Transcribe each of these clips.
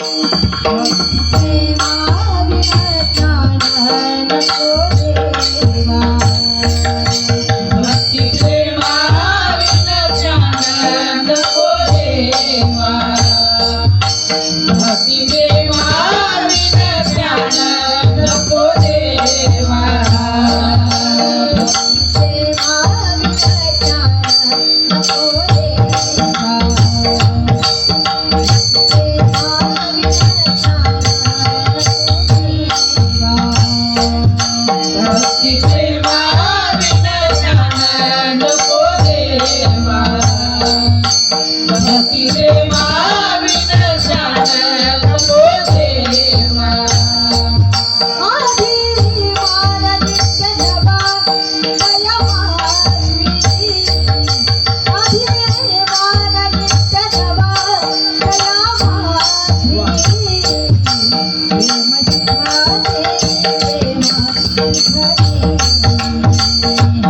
भक्ती प्रेमा win ज्ञान नको देवा भक्ती प्रेमा विन ज्ञान नको देवा भक्ती प्रेमा विन ज्ञान नको देवा भक्ती प्रेमा विन ज्ञान नको देवा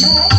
Bam!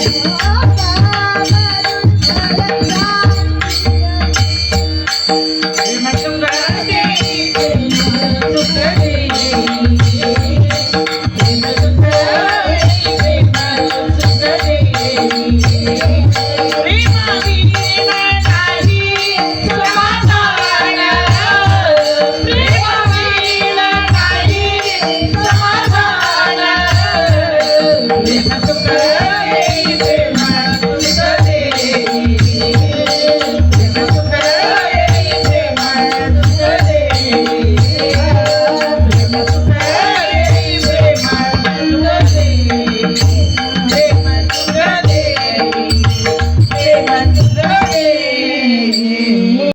Yeah.